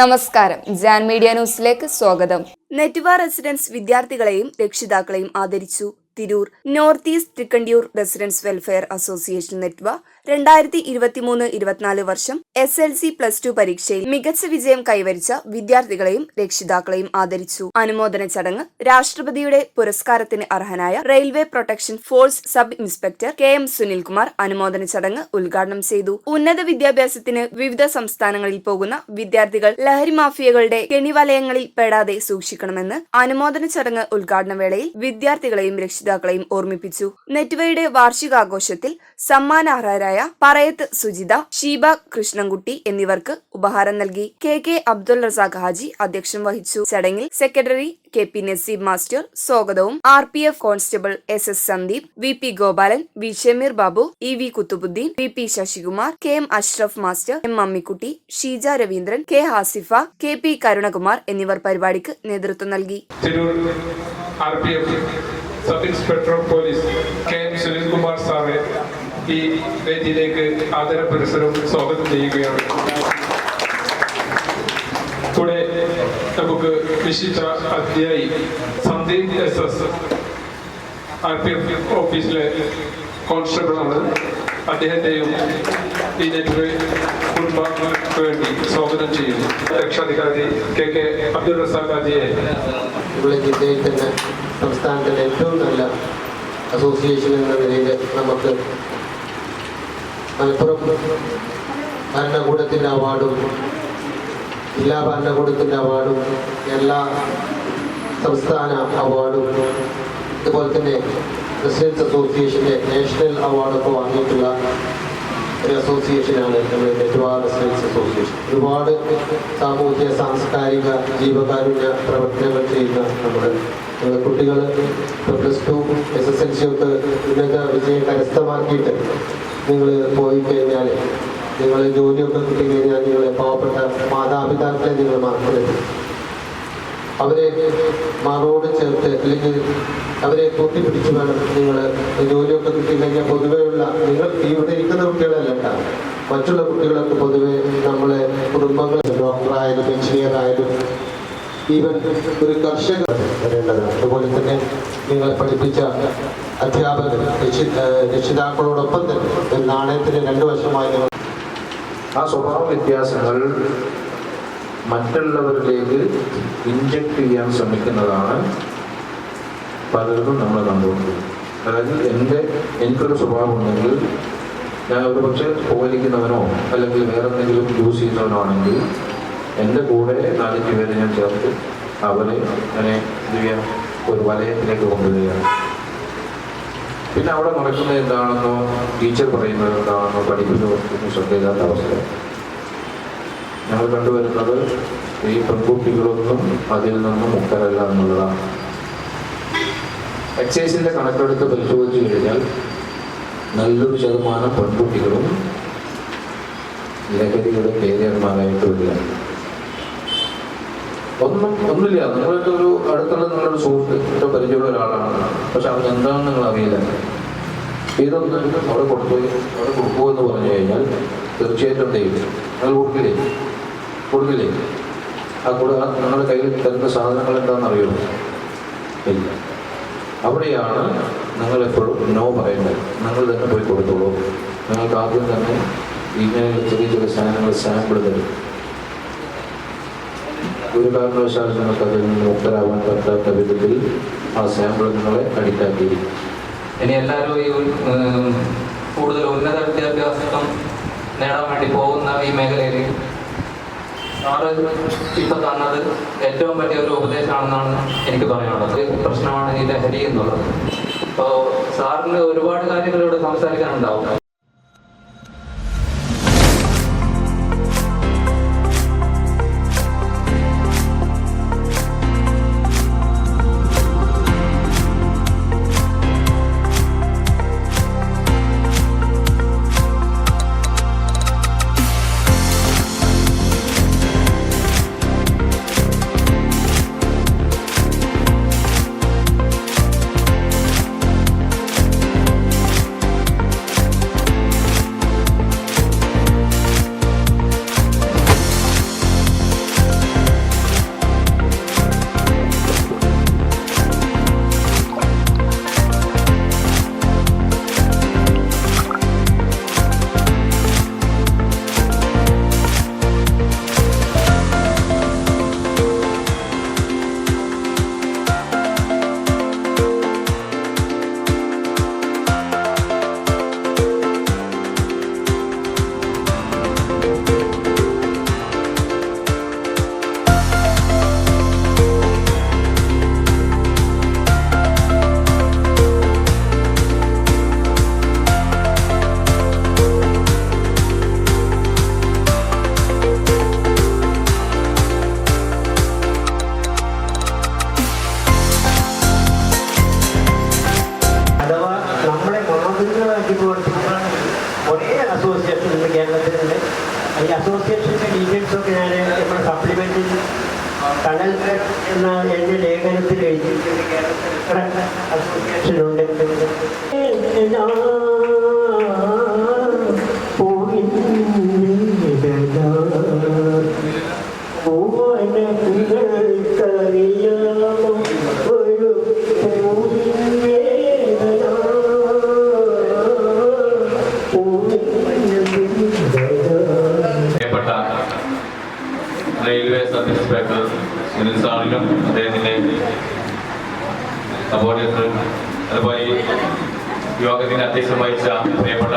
നമസ്കാരം. ജാൻ മീഡിയ ന്യൂസിലേക്ക് സ്വാഗതം. നെറ്റ്വ റെസിഡൻസ് വിദ്യാർത്ഥികളെയും രക്ഷിതാക്കളെയും ആദരിച്ചു. Tirur north east Thikkandiyur residence welfare association നെറ്റ്വ രണ്ടായിരത്തി ഇരുപത്തിമൂന്ന് ഇരുപത്തിനാല് വർഷം S L C plus two പരീക്ഷയിൽ മികച്ച വിജയം കൈവരിച്ച വിദ്യാർത്ഥികളെയും രക്ഷിതാക്കളെയും ആദരിച്ചു. അനുമോദന ചടങ്ങ് രാഷ്ട്രപതിയുടെ പുരസ്കാരത്തിന് അർഹനായ railway protection force sub inspector K M Sunilkumar അനുമോദന ചടങ്ങ് ഉദ്ഘാടനം ചെയ്തു. ഉന്നത വിദ്യാഭ്യാസത്തിന് വിവിധ സംസ്ഥാനങ്ങളിൽ പോകുന്ന വിദ്യാർത്ഥികൾ ലഹരി മാഫിയകളുടെ കെണിവലയങ്ങളിൽ പെടാതെ സൂക്ഷിക്കണമെന്ന് അനുമോദന ചടങ്ങ് ഉദ്ഘാടന വേളയിൽ വിദ്യാർത്ഥികളെയും രക്ഷിതാക്കളെയും ഓർമ്മിപ്പിച്ചു. നെറ്റ്വയുടെ വാർഷികാഘോഷത്തിൽ സമ്മാനാർഹരായ പറയത്ത് സുജിത ഷീബ കൃഷ്ണൻകുട്ടി എന്നിവർക്ക് ഉപഹാരം നൽകി. കെ കെ അബ്ദുൾ റസാഖ് ഹാജി അധ്യക്ഷം വഹിച്ചു. ചടങ്ങിൽ secretary K P Naseeb master സ്വാഗതവും R P F constable S S Sandeep V P Gopalan V Shameer Babu E V Kuthubuddin V P Sasikumar K M Ashraf master M Ammikutty Sheeja Raveendran K Hasifa K P Karunakumar എന്നിവർ പരിപാടിക്ക് നേതൃത്വം നൽകി. Sub inspector of police K M Sunilkumar സാറെ ഈ വേദിയിലേക്ക് ആദര പുരസ്സരം സ്വാഗതം ചെയ്യുകയാണ്. കൂടെ നമുക്ക് വിശിഷ്ട അധ്യായി Sandeep S S R P F ഓഫീസിലെ കോൺസ്റ്റബിളാണ്. അദ്ദേഹത്തെയും ഈ നെറ്റ് കുടുംബങ്ങൾക്ക് വേണ്ടി സ്വാഗതം ചെയ്യുന്നു. രക്ഷാധികാരി കെ കെ അബ്ദുൾ റസാഖ് ഹാജിയെ ഇവിടെ ജില്ലയിൽ തന്നെ സംസ്ഥാനത്തിന്റെ ഏറ്റവും നല്ല അസോസിയേഷൻ എന്ന നിലയിൽ നമുക്ക് മലപ്പുറം. ഭരണകൂടത്തിന്റെ അവാർഡും ജില്ലാ ഭരണകൂടത്തിന്റെ അവാർഡും എല്ലാ സംസ്ഥാന അവാർഡും അതുപോലെ തന്നെ റെസിഡൻസ് അസോസിയേഷന്റെ നാഷണൽ അവാർഡൊക്കെ വാങ്ങിയിട്ടുള്ള ഒരു അസോസിയേഷനാണ് നമ്മുടെ നെറ്റ്വാ റെസിഡൻസ് അസോസിയേഷൻ. ഒരുപാട് സാമൂഹ്യ സാംസ്കാരിക ജീവകാരുണ്യ പ്രവർത്തനങ്ങൾ ചെയ്യുന്ന നമ്മുടെ കുട്ടികൾ കുട്ടികൾ plus two S S L C ഒക്കെ ഉന്നത വിജയം കരസ്ഥമാക്കിയിട്ട് നിങ്ങൾ പോയി കഴിഞ്ഞാൽ നിങ്ങൾ ജോലിയൊക്കെ കിട്ടിക്കഴിഞ്ഞാൽ നിങ്ങളെ പാവപ്പെട്ട മാതാപിതാക്കളെ നിങ്ങൾ മറക്കരുത്. അവരെ മാറോട് ചേർത്ത് അല്ലെങ്കിൽ അവരെ കൂട്ടിപ്പിടിച്ച് വേണം നിങ്ങൾ ജോലിയൊക്കെ കിട്ടിക്കഴിഞ്ഞാൽ പൊതുവെയുള്ള നിങ്ങൾ ഇവിടെ ഇരിക്കുന്ന കുട്ടികളല്ല കേട്ടോ. മറ്റുള്ള കുട്ടികളൊക്കെ പൊതുവെ നമ്മളെ കുടുംബങ്ങൾ ഡോക്ടറായാലും എഞ്ചിനീയർ ആയാലും ഈവൻ ഒരു കർഷകർ വരേണ്ടതാണ്. അതുപോലെ തന്നെ നിങ്ങളെ പഠിപ്പിച്ച അധ്യാപകർ രക്ഷിതാക്കളോടൊപ്പം തന്നെ ഒരു നാണയത്തിന് രണ്ട് വശമായി ആ സ്വഭാവ വ്യത്യാസങ്ങൾ മറ്റുള്ളവരിലേക്ക് ഇൻജക്ട് ചെയ്യാൻ ശ്രമിക്കുന്നതാണ് പലർക്കും നമ്മൾ കണ്ടുകൊണ്ടിരിക്കുന്നത് അതായത് എന്റെ എനിക്കൊരു സ്വഭാവം ഉണ്ടെങ്കിൽ ഞാൻ ഒരു പക്ഷേ പോലിക്കുന്നവനോ അല്ലെങ്കിൽ വേറെ എന്തെങ്കിലും യൂസ് ചെയ്യുന്നവനോ ആണെങ്കിൽ എന്റെ കൂടെ നാലഞ്ച് പേരെ ഞാൻ ചേർത്ത് അവരെ അങ്ങനെ ഒരു വലയത്തിലേക്ക് കൊണ്ടുവരികയാണ്. പിന്നെ അവിടെ നടക്കുന്നത് എന്താണെന്നോ ടീച്ചർ പറയുന്നത് എന്താണെന്നോ പഠിക്കുന്നവർക്കൊന്നും ശ്രദ്ധയില്ലാത്ത അവസ്ഥ ഞങ്ങൾ കണ്ടുവരുന്നത് ഈ പെൺകുട്ടികളൊന്നും അതിൽ നിന്നും മുക്തരല്ല എന്നുള്ളതാണ്. എക്സൈസിന്റെ കണക്കെടുത്ത് പരിശോധിച്ചു കഴിഞ്ഞാൽ നല്ലൊരു ശതമാനം പെൺകുട്ടികളും ലഹരിയുടെ കേരിയന്മാരായിട്ട് വരികയാണ്. ഒന്നും ഒന്നുമില്ല. നിങ്ങളൊക്കെ ഒരു അടുത്തുള്ള നിങ്ങളുടെ സുഹൃത്ത് പരിചയമുള്ള ഒരാളാണ്. പക്ഷെ അവൻ എന്താണെന്ന് നിങ്ങൾ അറിയില്ല. ഇതൊന്ന് അവിടെ കൊടുത്തു അവിടെ കൊടുക്കൂ എന്ന് പറഞ്ഞു കഴിഞ്ഞാൽ തീർച്ചയായിട്ടും എന്ത് ചെയ്യും നിങ്ങൾ കൊടുക്കില്ലേ? കൊടുക്കില്ലേ? ആ കൂടെ നിങ്ങളുടെ കയ്യിൽ തരുന്ന സാധനങ്ങൾ എന്താണെന്ന് അറിയുമോ ഇല്ല. അവിടെയാണ് നിങ്ങൾ എപ്പോഴും നോ പറയുന്നത് നിങ്ങൾ തന്നെ പോയി കൊടുത്തോളൂ. നിങ്ങൾക്ക് ആദ്യം തന്നെ ഇങ്ങനെ ചെറിയ ചെറിയ സാധനങ്ങൾ സാമ്പിൾ തരും. ഒരു കാരണവശാലും നിങ്ങൾക്ക് അതിൽ നിന്ന് മുക്തരാവാൻ പറ്റാത്ത വിധത്തിൽ ആ സാമ്പിൾ നിങ്ങളെ അടിക്കാക്കിയിരിക്കും ഇനി എല്ലാവരും ഈ കൂടുതൽ ഉന്നത വിദ്യാഭ്യാസം നേടാൻ വേണ്ടി പോകുന്ന ഈ മേഖലയിൽ സാറ് ഇപ്പൊ തന്നത് ഏറ്റവും വലിയ ഒരു ഉപദേശമാണെന്നാണ് എനിക്ക് പറയാനുള്ളത്. പ്രശ്നമാണ് ഈ ലഹരി എന്നുള്ളത്. അപ്പോൾ സാറിന് ഒരുപാട് കാര്യങ്ങൾ ഇവിടെ സംസാരിക്കാനുണ്ടാവും. കേരളത്തിലുണ്ട് ഈ അസോസിയേഷന്റെ ഡീറ്റെയിൽസൊക്കെ ഞാൻ നമ്മുടെ സപ്ലിമെന്റിൽ കടൽ എന്ന എന്റെ ലേഖനത്തിൽ എഴുതി. അസോസിയേഷനുണ്ട് സുനിൽ സാറിനും അദ്ദേഹത്തിന്റെ അതുപോലെ ഈ യോഗത്തിന് അധ്യക്ഷം വഹിച്ച പ്രിയപ്പെട്ട